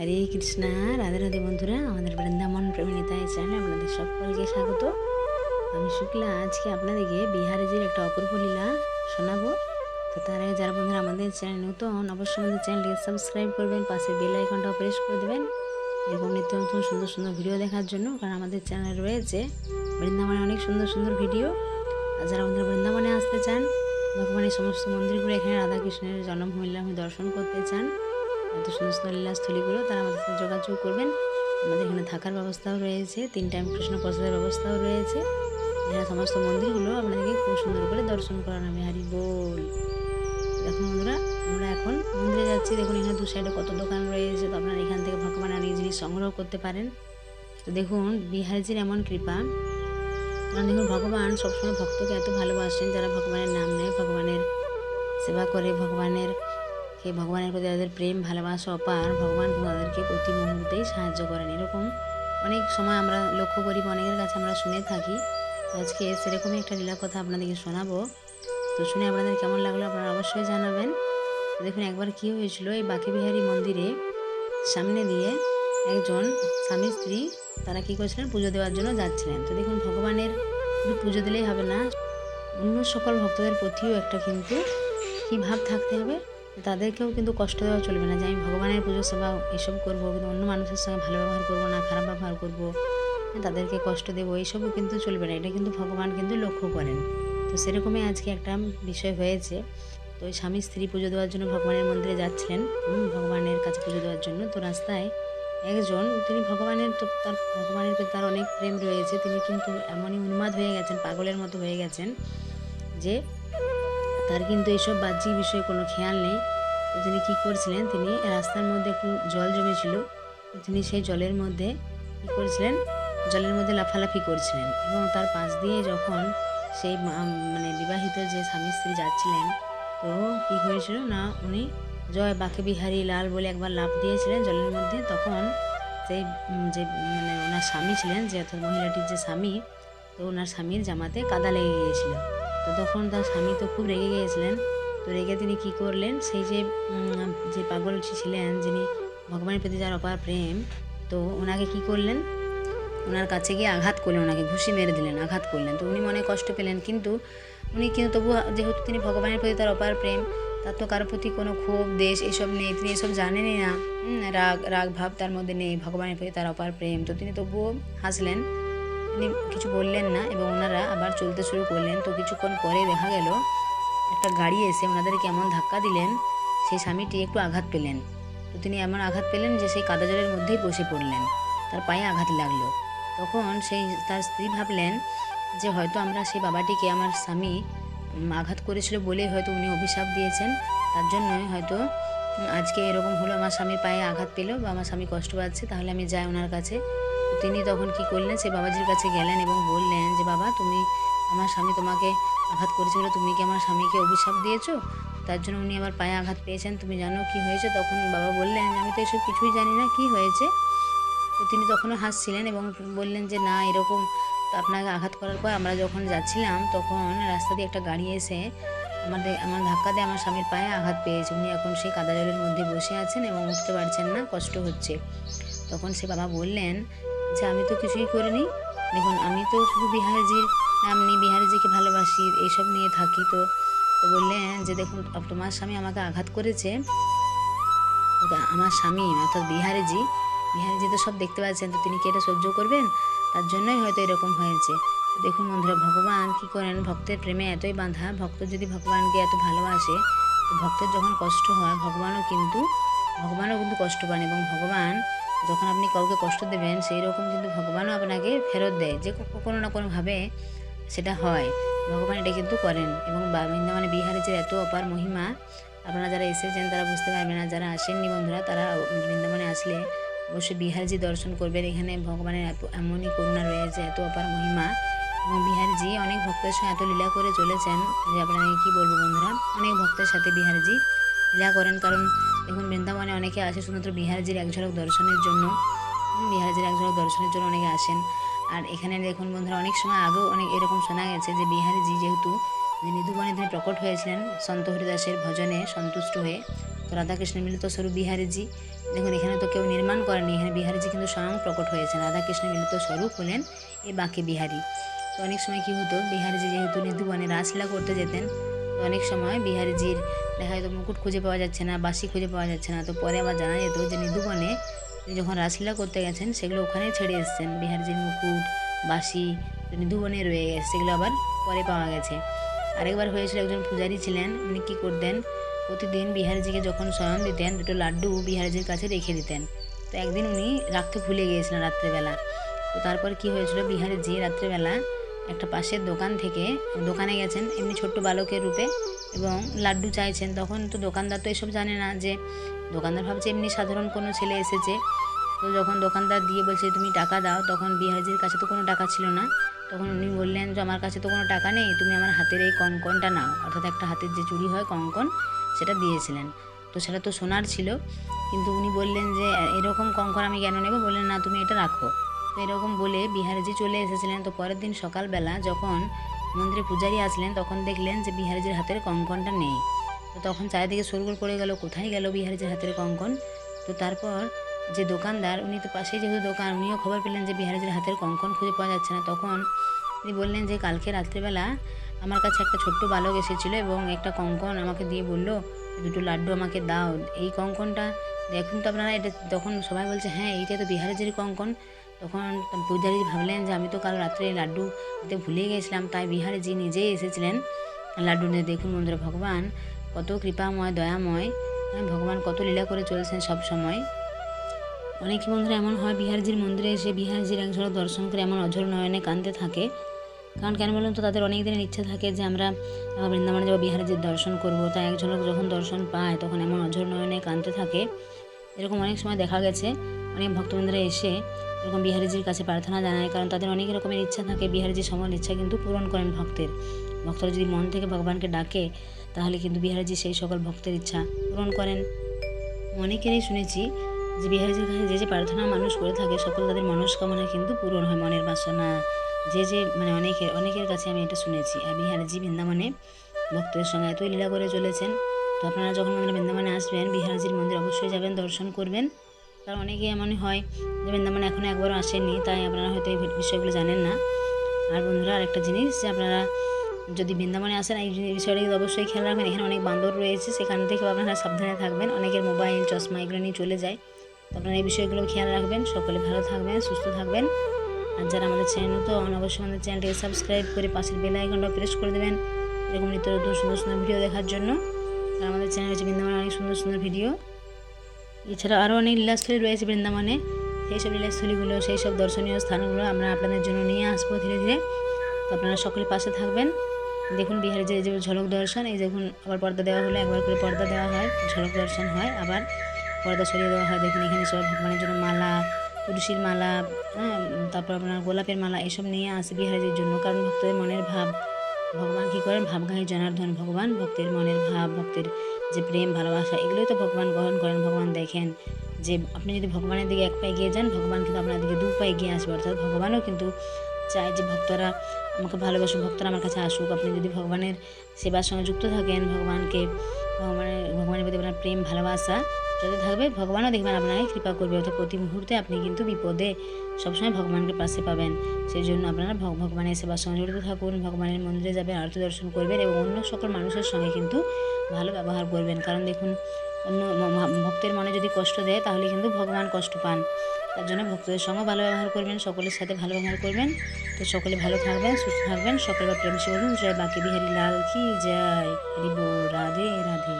হরে কৃষ্ণা, রাধে রাধে বন্ধুরা, আমাদের বৃন্দাবন প্রেমিতা এই চ্যানেলে আপনাদের সকলকে স্বাগত। আমি শুক্লা, আজকে আপনাদেরকে বিহারেজির একটা অপূর্ব লীলা শোনাবো। তো তার আগে যারা বন্ধুরা আমাদের চ্যানেল নতুন, অবশ্যই আমাদের চ্যানেলটিকে সাবস্ক্রাইব করবেন, পাশে বেল আইকনটাও প্রেস করে দেবেন এরকম নিত্য নতুন সুন্দর সুন্দর ভিডিও দেখার জন্য, কারণ আমাদের চ্যানেল রয়েছে বৃন্দাবনে অনেক সুন্দর সুন্দর ভিডিও আর যারা বন্ধুরা বৃন্দাবনে আসতে চান, ভগবানের সমস্ত মন্দিরগুলো এখানে রাধাকৃষ্ণের জন্মভূমি দর্শন করতে চান এত সুন্দর সুন্দর লীলাস্থলীগুলো তারা আমাদের সাথে যোগাযোগ করবেন। আমাদের এখানে থাকার ব্যবস্থাও রয়েছে, তিন টাইম কৃষ্ণ প্রসাদের ব্যবস্থাও রয়েছে। এখানে সমস্ত মন্দিরগুলো আপনাদেরকে খুব সুন্দর করে দর্শন করানো হবে হারি বল। দেখুন বন্ধুরা, আমরা এখন মন্দিরে যাচ্ছি। দেখুন এখানে দু সাইডে কত দোকান রয়েছে, তো আপনারা এখান থেকে ভগবানের অনেক জিনিস সংগ্রহ করতে পারেন। তো দেখুন, বিহারজির এমন কৃপা। কারণ দেখুন, ভগবান সবসময় ভক্তকে এত ভালোবাসেন, যারা ভগবানের নাম নেয়, ভগবানের সেবা করে, ভগবানের কে ভগবানের প্রতি তাদের প্রেম, ভালোবাসা অপার ভগবান তাদেরকে প্রতি মুহূর্তেই সাহায্য করেন। এরকম অনেক সময় আমরা লক্ষ্য করি অনেকের কাছে আমরা শুনে থাকি। আজকে সেরকমই একটা লীলা কথা আপনাদেরকে শোনাবো। তো শুনে আপনাদের কেমন লাগল আপনারা অবশ্যই জানাবেন। দেখুন, একবার কী হয়েছিল, এই বাঁকেবিহারী মন্দিরে সামনে দিয়ে একজন স্বামী স্ত্রী তারা কী করেছিলেন? পুজো দেওয়ার জন্য যাচ্ছিলেন। তো দেখুন, ভগবানের শুধু পুজো দিলেই হবে না, অন্য সকল ভক্তদের প্রতিও একটা কিন্তু কী ভাব থাকতে হবে। তাদেরকেও কিন্তু কষ্ট দেওয়া চলবে না যে আমি ভগবানের পুজো সেবা এসব করব কিন্তু অন্য মানুষের সঙ্গে ভালো ব্যবহার করব না খারাপ ব্যবহার করব হ্যাঁ, তাদেরকে কষ্ট দেবো এইসবও কিন্তু চলবে না। এটা কিন্তু ভগবান কিন্তু লক্ষ্য করেন। তো সেরকমই আজকে একটা বিষয় হয়েছে। তো ওই স্বামী স্ত্রী পুজো দেওয়ার জন্য ভগবানের মন্দিরে যাচ্ছিলেন ভগবানের কাছে পুজো দেওয়ার জন্য। তো রাস্তায় একজন তিনি ভগবানের তো তার ভগবানের প্রতি তার অনেক প্রেম রয়েছে তিনি কিন্তু এমনই উন্মাদ হয়ে গেছেন পাগলের মতো হয়ে গেছেন যে তার কিন্তু এইসব বাহ্যিক বিষয়ে কোনো খেয়াল নেই। তো তিনি কী করছিলেন, তিনি রাস্তার মধ্যে একটু জল জমেছিল। তিনি সেই জলের মধ্যে কী করেছিলেন, জলের মধ্যে লাফালাফি করছিলেন এবং তার পাশ দিয়ে যখন সেই মানে বিবাহিত যে স্বামী স্ত্রী যাচ্ছিলেন, তো কী হয়েছিল না, উনি জয় বাকে বিহারী লাল বলে একবার লাফ দিয়েছিলেন জলের মধ্যে। তখন সেই যে মানে ওনার স্বামী ছিলেন, যে অর্থাৎ মহিলাটির যে স্বামী, তো ওনার স্বামীর জামাতে কাদা লেগে গিয়েছিল। তো তখন তার স্বামী তো খুব রেগে গিয়েছিলেন। তো রেগে তিনি কী করলেন? সেই যে যে পাগলটি ছিলেন যিনি ভগবানের প্রতি যার অপার প্রেম, তো ওনাকে কী করলেন? ওনার কাছে গিয়ে আঘাত করলেন ওনাকে, ঘুষি মেরে দিলেন, আঘাত করলেন। তো উনি মনে কষ্ট পেলেন, কিন্তু উনি কিন্তু তবু যেহেতু তিনি ভগবানের প্রতি তার অপার প্রেম, তার তো কারোর প্রতি কোনো ক্ষোভ, দেশ এসব নেই, তিনি এসব জানেনই না। রাগ রাগ ভাব তার মধ্যে নেই, ভগবানের প্রতি তার অপার প্রেম। তো তিনি তবুও হাসলেন। তিনি কিছু বললেন না এবং ওনারা আবার চলতে শুরু করলেন। তো কিছুক্ষণ পরে দেখা গেল, একটা গাড়ি এসে ওনাদেরকে এমন ধাক্কা দিলেন, সেই স্বামীটি একটু আঘাত পেলেন। তো তিনি এমন আঘাত পেলেন যে সেই কাদা জলের মধ্যেই বসে পড়লেন। তার পায়ে আঘাত লাগল। তখন সেই তার স্ত্রী ভাবলেন যে হয়তো আমরা সেই বাবাটিকে আমার স্বামী আঘাত করেছিল বলেই হয়তো উনি অভিশাপ দিয়েছেন। তার জন্যই হয়তো আজকে এরকম হলো, আমার স্বামীর পায়ে আঘাত পেল বা আমার স্বামী কষ্ট পাচ্ছে, তাহলে আমি যাই ওনার কাছে। তিনি তখন কি করলেন? সে বাবাজির কাছে গেলেন এবং বললেন যে, বাবা, তুমি আমার স্বামী তোমাকে আঘাত করেছিল তুমি কি আমার স্বামীকে অভিশাপ দিয়েছ? তার জন্য উনি আমার পায়ে আঘাত পেয়েছেন। তুমি জানো কি হয়েছে? তখন বাবা বললেন, আমি তো এসব কিছুই জানি না। কি হয়েছে? তো তিনি তখনও হাসছিলেন এবং বললেন যে, না, এরকম আপনাকে আঘাত করার পর আমরা যখন যাচ্ছিলাম, তখন রাস্তা দিয়ে একটা গাড়ি এসে আমাদের আমার ধাক্কা দিয়ে আমার স্বামীর পায়ে আঘাত পেয়েছে। উনি এখন সেই কাদা জলের মধ্যে বসে আছেন এবং উঠতে পারছেন না, কষ্ট হচ্ছে। তখন সে বাবা বললেন যে আমি তো কিছুই করিনি। দেখুন, আমি তো শুধু বিহারিজির নাম নিই বিহারিজিকে ভালোবাসি, এইসব নিয়ে থাকি তো। বললেন যে, দেখুন তোমার স্বামী আমাকে আঘাত করেছে। আমার স্বামী, অর্থাৎ বিহারিজি। বিহারিজি তো সব দেখতে পাচ্ছেন, তো তিনি কি এটা সহ্য করবেন? তার জন্যই হয়তো এরকম হয়েছে। দেখুন বন্ধুরা, ভগবান কি করেন? ভক্তের প্রেমে এতই বাঁধা, ভক্ত যদি ভগবানকে এত ভালোবাসে, তো ভক্তের যখন কষ্ট হয়, ভগবানও কিন্তু ভগবানও কিন্তু কষ্ট পান এবং ভগবান যখন আপনি কাউকে কষ্ট দেবেন, সেই রকম কিন্তু ভগবানও আপনাকে ফেরত দেয়। যে কোনো না কোনোভাবে সেটা হয়। ভগবান এটা কিন্তু করেন এবং বৃন্দাবনে বৃন্দাবনে যে এত অপার মহিমা, আপনারা যারা এসেছেন তারা বুঝতে পারবেন না, যারা আসেননি বন্ধুরা, তারা বৃন্দাবনে আসলে অবশ্যই বিহারজি দর্শন করবেন। এখানে ভগবানের এমনই করুণা রয়েছে, এত অপার মহিমা। এবং বিহারজি অনেক ভক্তের সঙ্গে এত লীলা করে চলেছেন যে আপনাকে কী বলব বন্ধুরা? অনেক ভক্তের সাথে বিহারজি লীলা করেন, কারণ এখন বৃন্দাবনে অনেকে আসে শুধুমাত্র বিহারজির এক ঝলক দর্শনের জন্য। বিহারজির এক ঝলক দর্শনের জন্য অনেকে আসেন। আর এখানে দেখুন বন্ধুরা, অনেক সময় আগেও অনেক এরকম শোনা গেছে যে বিহারজি যেহেতু নিধুবনে তিনি প্রকট হয়েছিলেন সন্ত হরিদাসের ভজনে সন্তুষ্ট হয়ে, তো রাধাকৃষ্ণের মিলিত স্বরূপ বিহারিজি দেখুন, এখানে তো কেউ নির্মাণ করেনি, এখানে বিহারিজি কিন্তু স্বয়ং প্রকট হয়েছেন। রাধাকৃষ্ণের মিলিত স্বরূপ হলেন এ বাঁকে বিহারি। তো অনেক সময় কী হতো বিহারিজি যেহেতু নিধুবনে রাসলীলা করতে যেতেন অনেক সময় বিহারিজির দেখা যেত মুকুট খুঁজে পাওয়া যাচ্ছে না বাসি খুঁজে পাওয়া যাচ্ছে না। তো পরে আবার জানা যেত যে নিধুবনে যখন রাসলীলা করতে গেছেন, সেগুলো ওখানেই ছেড়ে এসেছেন। বিহারিজির মুকুট বাসি নিধুবনে রয়ে গেছে, সেগুলো আবার পরে পাওয়া গেছে। আরেকবার হয়েছিল একজন পূজারী ছিলেন, উনি কী করতেন? প্রতিদিন বিহারিজিকে যখন শয়ন দিতেন, দুটো লাড্ডু বিহারিজির কাছে রেখে দিতেন। তো একদিন উনি রাখতে ভুলে গিয়েছিলেন রাত্রেবেলা। তো তারপর কি হয়েছিল বিহারীজি রাত্রেবেলা একটা পাশের দোকান থেকে, দোকানে গেছেন এমনি ছোট্ট বালকের রূপে এবং লাড্ডু চাইছেন। তখন তো দোকানদার তো এসব জানে না যে, দোকানদার ভাবছে এমনি সাধারণ কোনো ছেলে এসেছে। তো যখন দোকানদার দিয়ে বলছে, তুমি টাকা দাও, তখন বিহারীজির কাছে তো কোনো টাকা ছিল না। তখন উনি বললেন, যে আমার কাছে তো কোনো টাকা নেই, তুমি আমার হাতের এই কঙ্কনটা নাও। অর্থাৎ একটা হাতের যে চুড়ি হয় কঙ্কন সেটা দিয়েছিলেন। তো সেটা তো সোনার ছিল। কিন্তু উনি বললেন যে, এরকম কঙ্কন আমি কেন নেব? বললেন, না, তুমি এটা রাখো। তো এরকম বলে বিহারিজি চলে এসেছিলেন। তো পরের দিন সকালবেলা যখন মন্দিরে পূজারি আসলেন, তখন দেখলেন যে বিহারিজির হাতের কঙ্কনটা নেই। তো তখন চারিদিকে সরগোল পড়ে গেল, কোথায় গেল বিহারিজির হাতের কঙ্কন? তো তারপর যে দোকানদার, উনি তো পাশেই যেহেতু দোকান, উনিও খবর পেলেন যে বিহারিজির হাতের কঙ্কন খুঁজে পাওয়া যাচ্ছে না। তখন তিনি বললেন যে কালকে রাত্রিবেলা আমার কাছে একটা ছোট্ট বালক এসেছিল এবং একটা কঙ্কন আমাকে দিয়ে বলল, দুটো লাড্ডু আমাকে দাও। এই কঙ্কনটা দেখুন তো আপনারা, এটা তখন সবাই বলছে হ্যাঁ এইটা তো বিহারিজির কঙ্কন। তখন পূজারি ভাবলেন যে আমি তো কাল রাত্রে লাড্ডু দিতে ভুলে গেছিলাম তাই বিহারিজি নিজেই এসেছিলেন। লাড্ডু নিয়ে দেখুন বন্ধুরা ভগবান কত কৃপাময় দয়াময় হ্যাঁ, ভগবান কত লীলা করে চলেছেন সব সময়। অনেক বন্ধুরা এমন হয় বিহারজির মন্দিরে এসে বিহারজির এক ঝলক দর্শন করে এমন অঝর নয়নে কাঁদতে থাকে। কারণ কেন বলুন তো তাদের অনেক দিনের ইচ্ছা থাকে যে আমরা বৃন্দাবনে যাব বিহারজির দর্শন করব। তাই এক ঝলক যখন দর্শন পায় তখন এমন অঝর নয়নে কাঁদতে থাকে। এরকম অনেক সময় দেখা গেছে অনেক ভক্তবৃন্দরা এসে এরকম বিহারিজির কাছে প্রার্থনা জানায়, কারণ তাদের অনেক রকমের ইচ্ছা থাকে। বিহারিজি সমল ইচ্ছা কিন্তু পূরণ করেন ভক্তের। ভক্তরা যদি মন থেকে ভগবানকে ডাকে, তাহলে কিন্তু বিহারিজি সেই সকল ভক্তের ইচ্ছা পূরণ করেন। অনেকেরই শুনেছি যে বিহারিজির কাছে যে যে প্রার্থনা মানুষ করে থাকে, সকল তাদের মনস্কামনা কিন্তু পূরণ হয়, মনের বাসনা। যে যে মানে অনেকের অনেকের কাছে আমি এটা শুনেছি। আর বিহারজি বৃন্দাবনে ভক্তদের সঙ্গে এতই লীলা করে চলেছেন। তো আপনারা যখন আমাদের বৃন্দাবনে আসবেন, বিহারজির মন্দির অবশ্যই যাবেন, দর্শন করবেন। কারণ অনেকে এমনই হয় যে বৃন্দাবনে এখনও একবারও আসেননি তাই আপনারা হয়তো এই বিষয়গুলো জানেন না। আর বন্ধুরা, আরেকটা জিনিস যে আপনারা যদি বৃন্দাবনে আসেন, এই বিষয়টা কিন্তু অবশ্যই খেয়াল রাখবেন। এখানে অনেক বান্দর রয়েছে, সেখান থেকেও আপনারা সাবধানে থাকবেন। অনেকের মোবাইল, চশমা, এগুলো নিয়ে চলে যায়। তো আপনারা এই বিষয়গুলো খেয়াল রাখবেন। সকলে ভালো থাকবেন, সুস্থ থাকবেন। আর যারা আমাদের চ্যানেল তো, অবশ্যই আমাদের চ্যানেলটিকে সাবস্ক্রাইব করে পাশের বেল আইকনটা প্রেস করে দেবেন। এরকম নিত্য নতুন সুন্দর সুন্দর ভিডিও দেখার জন্য। আর আমাদের চ্যানেল হচ্ছে বৃন্দাবনে অনেক সুন্দর সুন্দর ভিডিও এছাড়া আরও অনেক লীলাস্থলী রয়েছে বৃন্দাবনে। সেই সব লীলাস্থলীগুলো সেই সব দর্শনীয় স্থানগুলো আমরা আপনাদের জন্য নিয়ে আসব ধীরে ধীরে। তো আপনারা সকলে পাশে থাকবেন। দেখুন বিহারে যে যে ঝলক দর্শন, এই দেখুন আবার পর্দা দেওয়া হলে, একবার করে পর্দা দেওয়া হয়, ঝলক দর্শন হয়, আবার পর্দা সরিয়ে দেওয়া হয়। দেখুন এখানে সবাই ভগবানের জন্য মালা, তুলসীর মালা হ্যাঁ তারপর আপনার গোলাপের মালা, এসব নিয়ে আসে বিহারিজির জন্য। কারণ ভক্তদের মনের ভাব, ভগবান কী করেন? ভাবগাহী জনার্দন, ভগবান ভক্তের মনের ভাব, ভক্তের যে প্রেম, ভালোবাসা, এগুলোই তো ভগবান গ্রহণ করেন, ভগবান দেখেন। যে আপনি যদি ভগবানের দিকে এক পায়ে গিয়ে যান, ভগবান কিন্তু আপনার দিকে দু পায়ে গিয়ে আসবে। অর্থাৎ ভগবানও কিন্তু চায় যে ভক্তরা আমাকে ভালোবাসুক, ভক্তরা আমার কাছে আসুক। আপনি যদি ভগবানের সেবার সঙ্গে যুক্ত থাকেন, ভগবানকে, ভগবানের ভগবানের প্রতি আপনার প্রেম, ভালোবাসা যদি থাকবে, ভগবানও দেখবেন আপনাকে কৃপা করবে। অর্থাৎ প্রতি মুহূর্তে আপনি কিন্তু বিপদে সবসময় ভগবানকে পাশে পাবেন। সেই জন্য আপনারা ভগবানের সেবার সঙ্গে জড়িত থাকুন, ভগবানের মন্দিরে যাবেন, আরতি দর্শন করবেন এবং অন্য সকল মানুষের সঙ্গে কিন্তু ভালো ব্যবহার করবেন। কারণ দেখুন, অন্য ভক্তের মনে যদি কষ্ট দেয়, তাহলে কিন্তু ভগবান কষ্ট পান। তার জন্য ভক্তদের সঙ্গে ভালো ব্যবহার করবেন, সকলের সাথে ভালো ব্যবহার করবেন। তো সকলে ভালো থাকবেন, সুস্থ থাকবেন। সকলে প্রেম সে জয় বাকি বিহারী লাল কি জয়। হরিব রাধে রাধে।